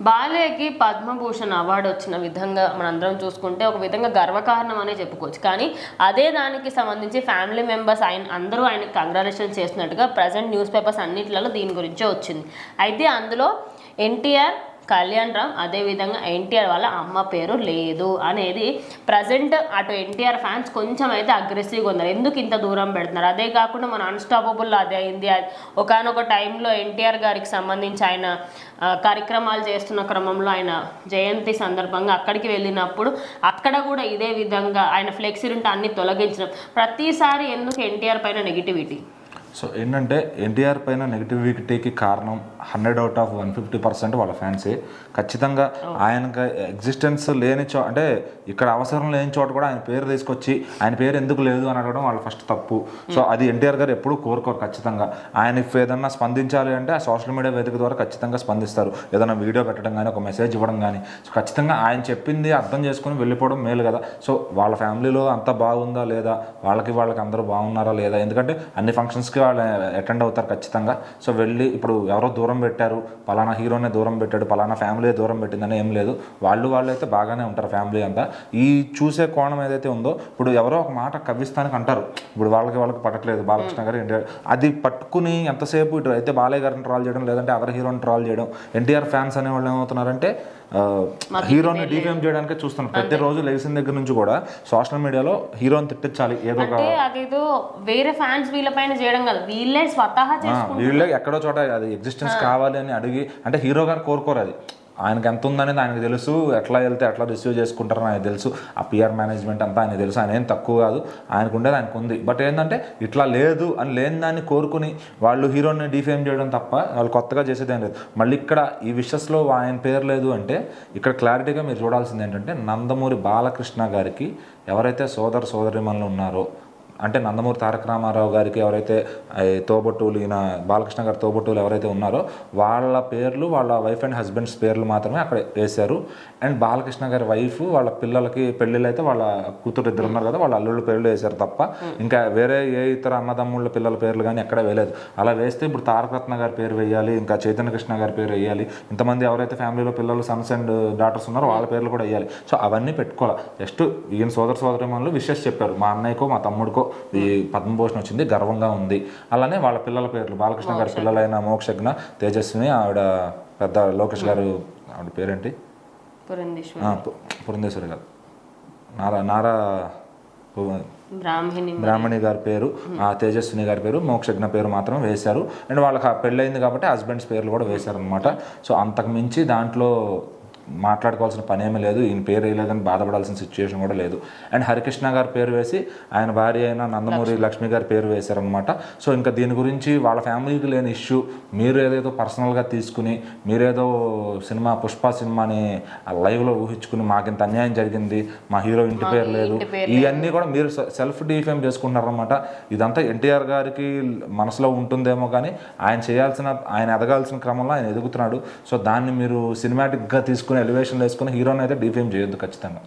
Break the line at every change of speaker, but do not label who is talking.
బాలయ్యకి Padma Bhushan award వచ్చిన విధంగా మనందరం చూసుకుంటే ఒక విధంగా గర్వకారణం అనే చెప్పుకోవచ్చు. కానీ అదే దానికి సంబంధించి ఫ్యామిలీ మెంబర్స్ ఆయన అందరూ ఆయనకు కంగ్రాచులేషన్ చేస్తున్నట్టుగా ప్రజెంట్ న్యూస్ పేపర్స్ అన్నిట్లలో దీని గురించే వచ్చింది. అయితే అందులో ఎన్టీఆర్ కళ్యాణ్ రామ్ అదేవిధంగా ఎన్టీఆర్ వాళ్ళ అమ్మ పేరు లేదు అనేది ప్రజెంట్ అటు ఎన్టీఆర్ ఫ్యాన్స్ కొంచెం అయితే అగ్రెసివ్గా ఉన్నారు. ఎందుకు ఇంత దూరం పెడుతున్నారు? అదే కాకుండా మన అన్స్టాపబుల్ అదే అయింది. ఒకనొక టైంలో ఎన్టీఆర్ గారికి సంబంధించి ఆయన కార్యక్రమాలు చేస్తున్న క్రమంలో ఆయన జయంతి సందర్భంగా అక్కడికి వెళ్ళినప్పుడు అక్కడ కూడా ఇదే విధంగా ఆయన ఫ్లెక్సీ ఉంటే అన్ని తొలగించడం. ప్రతిసారి ఎందుకు ఎన్టీఆర్ పైన నెగిటివిటీ
సో ఏంటంటే ఎన్టీఆర్ పైన నెగిటివిటీకి కారణం hundred out of one fifty percent వాళ్ళ ఫ్యాన్సే. ఖచ్చితంగా ఆయనకి ఎగ్జిస్టెన్స్ లేని చో అంటే ఇక్కడ అవసరం లేని చోట కూడా ఆయన పేరు తీసుకొచ్చి ఆయన పేరు ఎందుకు లేదు అని అడగడం వాళ్ళ ఫస్ట్ తప్పు. సో అది ఎన్టీఆర్ గారు ఎప్పుడూ కోరుకోరు ఖచ్చితంగా. ఆయన if ఏదన్నా స్పందించాలి అంటే ఆ సోషల్ మీడియా వేదిక ద్వారా ఖచ్చితంగా స్పందిస్తారు. ఏదైనా వీడియో పెట్టడం కానీ ఒక మెసేజ్ ఇవ్వడం కానీ సో ఖచ్చితంగా ఆయన చెప్పింది అర్థం చేసుకుని వెళ్ళిపోవడం మేలు కదా. సో వాళ్ళ ఫ్యామిలీలో అంతా బాగుందా లేదా? వాళ్ళకి వాళ్ళకి అందరూ బాగున్నారా లేదా? ఎందుకంటే అన్ని ఫంక్షన్స్కి వాళ్ళు అటెండ్ అవుతారు ఖచ్చితంగా. సో వెళ్ళి ఇప్పుడు ఎవరో దూరం పెట్టారు పలానా హీరోనే దూరం పెట్టాడు పలానా ఫ్యామిలీ దూరం పెట్టిందని ఏం లేదు. వాళ్ళు వాళ్ళు అయితే బాగానే ఉంటారు ఫ్యామిలీ అంతా. ఈ చూసే కోణం ఏదైతే ఉందో ఇప్పుడు ఎవరో ఒక మాట కవ్విస్తానికి అంటారు. ఇప్పుడు వాళ్ళకి వాళ్ళకి పట్టట్లేదు. బాలకృష్ణ గారు ఎన్టీఆర్ అది పట్టుకుని ఎంతసేపు ఇటు అయితే బాలయ్య గారిని ట్రాల్ చేయడం లేదంటే అదర్ హీరోని ట్రాల్ చేయడం ఎన్టీఆర్ ఫ్యాన్స్ అనే వాళ్ళు ఏమవుతున్నారంటే హీరోని డిఫేమ్ చేయడానికే చూస్తున్నారు ప్రతిరోజు లేచిన దగ్గర నుంచి కూడా సోషల్ మీడియాలో హీరోని తిట్టించాలి. ఏదో
అంటే అదేదో వేరే ఫ్యాన్స్ వీళ్ళపైన చేయడం కాదు. వీళ్ళే స్వతహా
వీళ్ళే ఎక్కడో చోట అది ఎగ్జిస్టెన్స్ కావాలి అని అడిగి అంటే హీరో గారు కోరుకోరు అది. ఆయనకి ఎంత ఉందనేది ఆయనకు తెలుసు. ఎట్లా వెళ్తే ఎట్లా రిసీవ్ చేసుకుంటారని ఆయనకు తెలుసు. ఆ పిఆర్ మేనేజ్మెంట్ అంతా ఆయనకు తెలుసు. ఆయన ఏం తక్కువ కాదు. ఆయనకు ఉండేది ఆయనకు ఉంది బట్ ఏంటంటే ఇట్లా లేదు అని లేని దాన్ని కోరుకుని వాళ్ళు హీరోని డిఫేమ్ చేయడం తప్ప వాళ్ళు కొత్తగా చేసేది ఏం లేదు. మళ్ళీ ఇక్కడ ఈ విషయస్లో ఆయన పేరు లేదు అంటే ఇక్కడ క్లారిటీగా మీరు చూడాల్సింది ఏంటంటే నందమూరి బాలకృష్ణ గారికి ఎవరైతే సోదర సోదరిమణులు ఉన్నారో అంటే నందమూరి తారక రామారావు గారికి ఎవరైతే తోబట్టువులు ఈయన బాలకృష్ణ గారి తోబట్టువులు ఎవరైతే ఉన్నారో వాళ్ళ పేర్లు వాళ్ళ వైఫ్ అండ్ హస్బెండ్స్ పేర్లు మాత్రమే అక్కడ వేశారు. అండ్ బాలకృష్ణ గారి వైఫ్ వాళ్ళ పిల్లలకి పెళ్ళిళ్ళు అయితే వాళ్ళ కూతురు ఇద్దరు ఉన్నారు కదా వాళ్ళ అల్లుళ్ళ పేర్లు వేశారు తప్ప ఇంకా వేరే ఏ ఇతర అన్నదమ్ముళ్ళ పిల్లల పేర్లు కానీ ఎక్కడ వేయలేదు. అలా వేస్తే ఇప్పుడు తారకరత్న గారి పేరు వేయాలి ఇంకా చైతన్య కృష్ణ గారి పేరు వేయాలి ఇంతమంది ఎవరైతే ఫ్యామిలీలో పిల్లలు సన్స్ అండ్ డాటర్స్ ఉన్నారో వాళ్ళ పేర్లు కూడా వేయాలి. సో అవన్నీ పెట్టుకోవాలి. జస్ట్ ఈయన సోదర సోదరిమణులు విషెస్ చెప్పారు. మా అన్నయ్యకో మా తమ్ముడికో ఈ పద్మభూషణ్ వచ్చింది గర్వంగా ఉంది. అలానే వాళ్ళ పిల్లల పేర్లు బాలకృష్ణ గారి పిల్లలైన మోక్షజ్ఞ తేజస్విని ఆవిడ పెద్ద లోకేష్ గారు ఆవిడ పేరేంటి?
పురంధేశ్వరి.
గారు. నారా నారా
బ్రాహ్మణి
బ్రాహ్మణి గారి పేరు ఆ తేజస్విని గారి పేరు మోక్షజ్ఞ పేరు మాత్రం వేశారు. అండ్ వాళ్ళకి ఆ పెళ్ళయింది కాబట్టి హస్బెండ్స్ పేర్లు కూడా వేశారు అనమాట సో అంతకు మించి దాంట్లో మాట్లాడుకోవాల్సిన పని ఏమీ లేదు. ఈయన పేరు వేయలేదని బాధపడాల్సిన సిచ్యువేషన్ కూడా లేదు. అండ్ హరికృష్ణ గారి పేరు వేసి ఆయన భార్య అయిన నందమూరి లక్ష్మి. గారి పేరు వేశారనమాట సో ఇంకా దీని గురించి వాళ్ళ ఫ్యామిలీకి లేని ఇష్యూ మీరు ఏదేదో పర్సనల్గా తీసుకుని మీరేదో సినిమా పుష్ప సినిమాని లైవ్లో ఊహించుకుని మాకింత అన్యాయం జరిగింది మా హీరో ఇంటి పేరు లేదు. ఇవన్నీ కూడా మీరు సెల్ఫ్ డిఫేమ్ చేసుకుంటున్నారనమాట ఇదంతా ఎన్టీఆర్ గారికి మనసులో ఉంటుందేమో కానీ ఆయన చేయాల్సిన ఆయన ఎదగాల్సిన క్రమంలో ఆయన ఎదుగుతున్నాడు. సో దాన్ని మీరు సినిమాటిక్గా తీసుకుని ఎలివేషన్ వేసుకుని హీరోని అయితే డిఫేమ్ చేయొద్దు ఖచ్చితంగా.